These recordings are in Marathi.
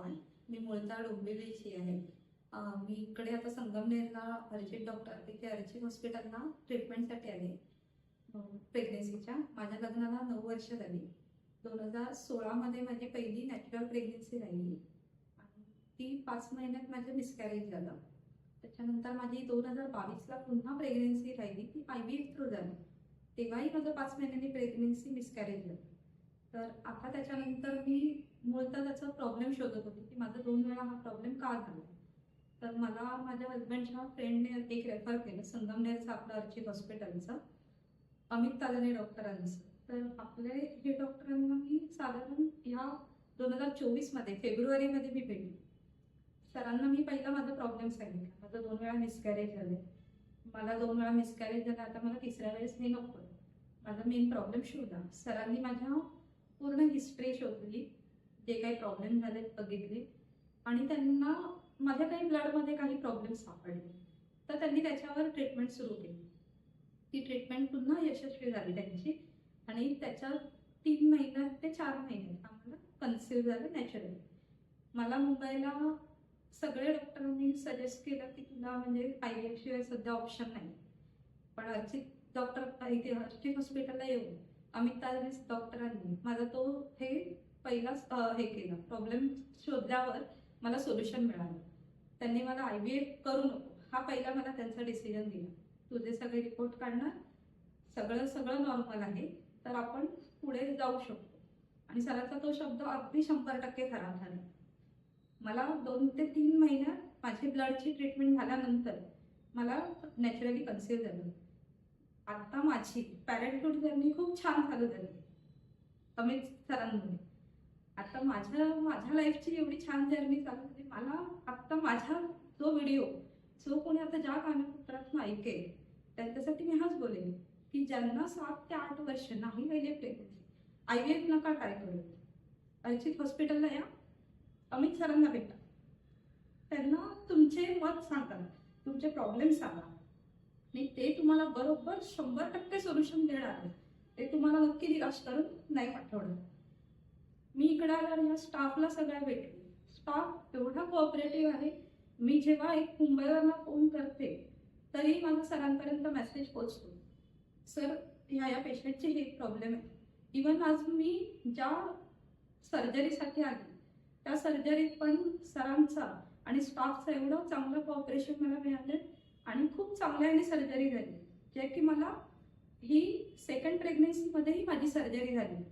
चव्हाण मी मूळतः डोंबिवलीची आहे. मी इकडे आता संगमनेरला अर्जित डॉक्टर तिथे अर्जित हॉस्पिटलला ट्रीटमेंटसाठी आले. प्रेग्नेन्सीच्या माझ्या लग्नाला नऊ वर्ष झाली. दोन हजार सोळामध्ये माझी पहिली नॅचरल प्रेग्नेन्सी राहिली. आणि ती पाच महिन्यात माझं मिसकॅरेज झालं. त्याच्यानंतर माझी दोन हजार बावीसला पुन्हा प्रेग्नेन्सी राहिली. ती आय व्ही एफ थ्रू झाली. तेव्हाही माझं पाच महिन्यांनी प्रेग्नेन्सी मिसकॅरेज झालं. तर आता त्याच्यानंतर मी मूळतः त्याचा प्रॉब्लेम शोधत होती की माझा दोन वेळा हा प्रॉब्लेम का झाला? तर मला माझ्या हजबंडच्या फ्रेंडने एक रेफर केलं संगमनेरचं आपलं अर्चित हॉस्पिटलचं अमित तालने डॉक्टरांचं तर आपले हे डॉक्टरांना मी साधारण ह्या दोन हजार चोवीसमध्ये फेब्रुवारीमध्ये मी भेटली. सरांना मी पहिला माझा प्रॉब्लेम सांगितला. माझं दोन वेळा मिसकॅरेज झाले. मला दोन वेळा मिसकॅरेज झाला. आता मला तिसऱ्या वेळेस हे नको. माझा मेन प्रॉब्लेम शोधला सरांनी माझ्या पूर्ण हिस्ट्री शोधली जे काही प्रॉब्लेम झाले बघितले. आणि त्यांना माझ्या काही ब्लडमध्ये काही प्रॉब्लेम सापडले. तर त्यांनी त्याच्यावर ट्रीटमेंट सुरू केली. ती ट्रीटमेंट पुन्हा यशस्वी झाली त्यांची. आणि त्याच्या तीन महिन्यात ते चार महिन्यात आम्हाला कन्सिव्ह झालं नॅचरली मला मुंबईला सगळे डॉक्टरांनी सजेस्ट केलं की तुला म्हणजे आय एफ शिवाय सध्या ऑप्शन नाही. पण अर्चित डॉक्टर इथे अर्चित हॉस्पिटलला येऊन अमित तालने डॉक्टरांनी माझा तो हे पहिलाच हे केलं. प्रॉब्लेम शोधल्यावर मला सोल्युशन मिळालं. त्यांनी मला आय बी ए करू नको. हा पहिला मला त्यांचा डिसिजन दिला. तुझे सगळे रिपोर्ट काढणार. सगळं सगळं नॉर्मल आहे. तर आपण पुढे जाऊ शकतो. आणि सरांचा तो शब्द अगदी शंभर टक्के खरा झाला. मला दोन ते तीन महिन्यात माझी ब्लडची ट्रीटमेंट झाल्यानंतर मला नॅचरली कन्सिव्ह झालं. आता माझी पॅरेंटहूड जर्नी खूप छान चालू झाली अमित सरांमुळे. आता माझ्या माझ्या लाईफची एवढी छान जर्नी चालू झाली. मला आत्ता माझा जो व्हिडिओ जो कोणी आता ज्या कानपत्रातून ऐकेल त्यांच्यासाठी मी हाच बोलेन की ज्यांना सात ते आठ वर्ष नाही राहिले प्रेग्नन्सी आय व्ही एफ नका ट्राय करू. अर्चित हॉस्पिटलला या. अमित सरांना भेटा. त्यांना तुमचे मत सांगा. तुमचे प्रॉब्लेम सांगा. आणि ते तुम्हाला बरोबर शंभर टक्के सोल्युशन देणार आहे ते तुम्हाला नक्की निराश करून नाही पाठवणार. मी इकडे आल्यावर या स्टाफला सगळ्या भेटले स्टाफ एवढा कोऑपरेटिव्ह आहे. मी जेव्हा एक मुंबईवरला फोन करते तरी माझा सरांपर्यंत मेसेज पोचतो सर ह्या या पेशंटचे हे प्रॉब्लेम आहे. इवन आज मी ज्या सर्जरीसाठी आली त्या सर्जरीत पण सरांचा आणि स्टाफचा एवढं चांगलं कॉपरेशन मला मिळालं. आणि खूप चांगल्याने सर्जरी झाली. जे की मला ही सेकंड प्रेग्नन्सीमध्येही माझी सर्जरी झाली.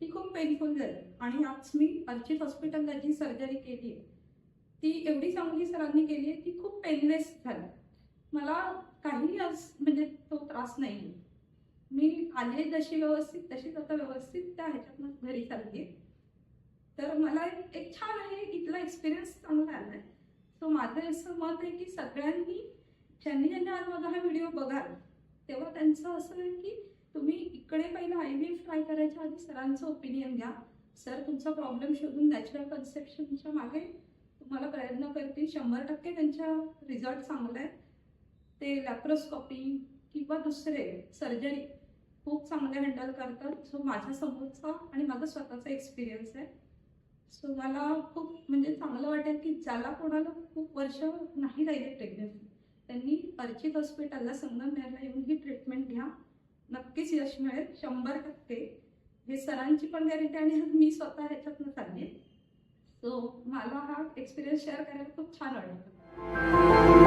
ती खूप पेनफुल झाली. आणि आज मी अर्चित हॉस्पिटलला जी सर्जरी केली आहे ती एवढी चांगली सरांनी केली आहे ती खूप पेनलेस झाली. मला काही आज म्हणजे तो त्रास नाही मी आले जशी व्यवस्थित तशीच आता व्यवस्थित त्या ह्याच्यातनं घरी चालली तर मला एक छान आहे इथला एक्सपिरियन्स चांगला आला आहे सो माझं असं मत आहे की सगळ्यांनी ज्यांनी ज्यांनी आज माझा हा व्हिडिओ बघाल तेव्हा त्यांचं असं आहे की तुम्ही इकडे पहिलं आय व्ही एफ ट्राय करायच्या आधी सरांचं ओपिनियन घ्या. सर तुमचा प्रॉब्लेम शोधून नॅचरल कन्सेप्शनच्या मागे तुम्हाला प्रयत्न करतील. शंभर टक्के त्यांच्या रिझल्ट चांगला आहे. ते लॅप्रोस्कॉपी किंवा दुसरे सर्जरी खूप चांगले हँडल करतात. सो माझ्या समोरचा आणि माझा स्वतःचा एक्सपिरियन्स आहे. सो मला खूप म्हणजे चांगलं वाटेल की ज्याला कोणाला खूप वर्ष नाही राहिले प्रेग्नन्सी त्यांनी अर्चित हॉस्पिटलला संगमनेरला येऊन ही ट्रीटमेंट घ्या. नक्कीच यश मिळेल शंभर टक्के. हे सरांची पण गॅरंटी आणि मी स्वतः ह्याच्यातनं चालली सो मला हा एक्सपिरियन्स शेअर करायला खूप छान वाटतं